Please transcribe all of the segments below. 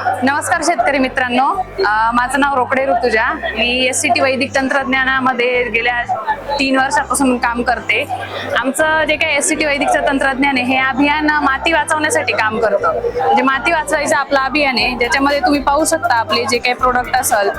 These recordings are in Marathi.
नमस्कार शेतकरी मित्रांनो. माझं नाव रोकडे ऋतुजा. मी एस सी टी वैदिक तंत्रज्ञानामध्ये गेल्या तीन वर्षापासून काम करते. आमचं जे काही एस सी टी वैदिकचं तंत्रज्ञान आहे हे अभियान माती वाचवण्यासाठी काम करतं. म्हणजे माती वाचवायचं आपलं अभियान आहे. ज्याच्यामध्ये तुम्ही पाहू शकता आपले जे काही प्रोडक्ट असेल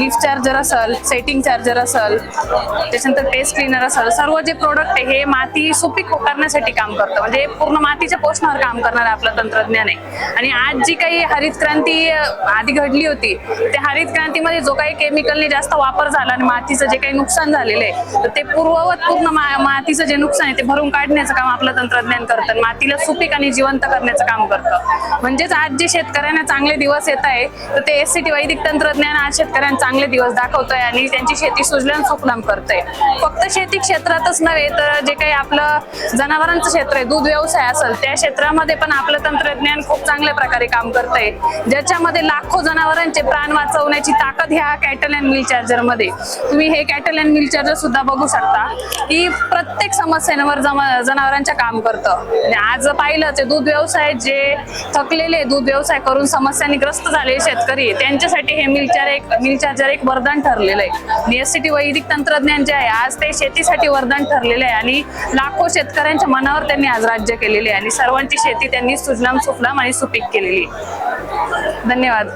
लिफ्ट चार्जर असेल सेटिंग चार्जर असेल त्याच्यानंतर टेस्ट क्लीनर असेल सर्व जे प्रोडक्ट आहे हे माती सुपीक करण्यासाठी काम करतं. म्हणजे पूर्ण मातीच्या पोषणावर काम करणारं आपलं तंत्रज्ञान आहे. आणि आज जी काही हरित क्रांती आधी घडली होती. त्या हरित क्रांतीमध्ये जो काही केमिकलने जास्त वापर झाला आणि मातीचं जे काही नुकसान झालेलं आहे तर ते पूर्ववत पूर्ण मातीचं जे नुकसान आहे ते भरून काढण्याचं काम आपलं तंत्रज्ञान करतं मातीला सुपीक आणि जिवंत करण्याचं काम करतं. म्हणजेच आज जे शेतकऱ्यांना चांगले दिवस येत आहे तर ते एस सी टी वैदिक तंत्रज्ञान आज शेतकऱ्यांना चांगले दिवस दाखवतंय आणि त्यांची शेती सुजलाम सुखलाम करतंय. फक्त शेती क्षेत्रातच नव्हे तर जे काही आपलं जनावरांचं क्षेत्र आहे दूध व्यवसाय असेल त्या क्षेत्रामध्ये पण आपलं तंत्रज्ञान खूप चांगल्या प्रकारे काम करतंय. ज्याच्यामध्ये लाखो जनावरांचे प्राण वाचवण्याची ताकद ह्या कॅटल अँड मिल चार्जरमध्ये तुम्ही हे कॅटल अँड मिल चार्जर सुद्धा बघू शकता. की प्रत्येक समस्यांवर जनावरांच्या काम करतं. आणि आज पाहिलं ते दूध व्यवसाय जे थकलेले दूध व्यवसाय करून समस्यांनी ग्रस्त झालेले शेतकरी त्यांच्यासाठी हे मिलचार एक मिल चार्जर एक वरदान ठरलेलं आहे. एस वैदिक तंत्रज्ञान जे आहे आज ते शेतीसाठी वरदान ठरलेलं आहे. आणि लाखो शेतकऱ्यांच्या मनावर त्यांनी आज राज्य केलेले आहे. आणि सर्वांची शेती त्यांनी सुजलाम सुफलाम आणि सुपीक केलेली आहे. धन्यवाद.